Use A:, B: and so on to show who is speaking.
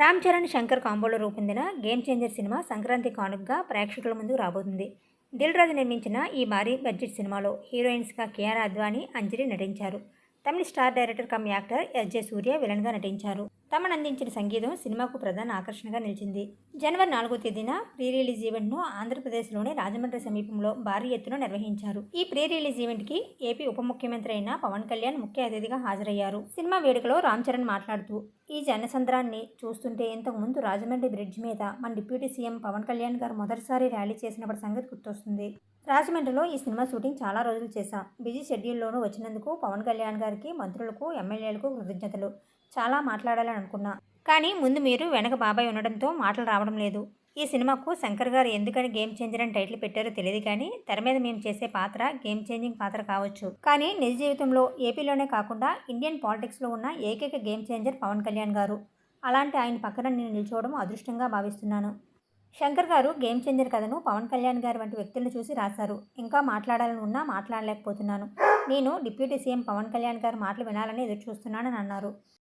A: రామ్ చరణ్ శంకర్ కాంబోలో రూపొందిన game changer cinema Sankranti కానుకగా ప్రేక్షకుల ముందుకు రాబోతుంది. దిల్ రాజు నిర్మించిన ఈ భారీ బడ్జెట్ సినిమాలో హీరోయిన్స్గా కేఆర్ అద్వానీ అంజలి నటించారు. తమిళ star director cum actor SJ Suryah విలన్గా నటించారు. తమను అందించిన సంగీతం సినిమాకు ప్రధాన ఆకర్షణగా నిలిచింది. జనవరి నాలుగో తేదీన ప్రీ రిలీజ్ ఈవెంట్ను ఆంధ్రప్రదేశ్లోని రాజమండ్రి సమీపంలో భారీ ఎత్తున నిర్వహించారు. ఈ ప్రీ రిలీజ్ ఈవెంట్కి ఏపీ ఉప ముఖ్యమంత్రి అయిన పవన్ కళ్యాణ్ ముఖ్య అతిథిగా హాజరయ్యారు. సినిమా వేడుకలో రామ్ చరణ్ మాట్లాడుతూ ఈ జనసంద్రాన్ని చూస్తుంటే ఇంతకుముందు రాజమండ్రి బ్రిడ్జ్ మీద మన డిప్యూటీ సీఎం పవన్ కళ్యాణ్ గారు మొదటిసారి ర్యాలీ చేసినప్పటి సంగతి గుర్తొస్తుంది. రాజమండ్రిలో ఈ సినిమా షూటింగ్ చాలా రోజులు చేశాం. బిజీ షెడ్యూల్లోనూ వచ్చినందుకు పవన్ కళ్యాణ్ గారికి మంత్రులకు ఎమ్మెల్యేలకు కృతజ్ఞతలు. చాలా మాట్లాడాలని అనుకున్నా కానీ ముందు మీరు వెనక బాబాయ్ ఉండడంతో మాటలు రావడం లేదు. ఈ సినిమాకు శంకర్ గారు ఎందుకని గేమ్ చేంజర్ అని టైటిల్ పెట్టారో తెలియదు కానీ తెర మీద మేము చేసే పాత్ర గేమ్ చేంజింగ్ పాత్ర కావచ్చు. కానీ నిజ జీవితంలో ఏపీలోనే కాకుండా ఇండియన్ పాలిటిక్స్లో ఉన్న ఏకైక గేమ్ చేంజర్ పవన్ కళ్యాణ్ గారు. అలాంటి ఆయన పక్కన నేను నిల్చోవడం అదృష్టంగా భావిస్తున్నాను. శంకర్ గారు గేమ్ చేంజర్ కథను పవన్ కళ్యాణ్ గారు వంటి వ్యక్తులను చూసి రాశారు. ఇంకా మాట్లాడాలని ఉన్నా మాట్లాడలేకపోతున్నాను. నేను డిప్యూటీ సీఎం పవన్ కళ్యాణ్ గారు మాటలు వినాలని ఎదురు చూస్తున్నానని అన్నారు.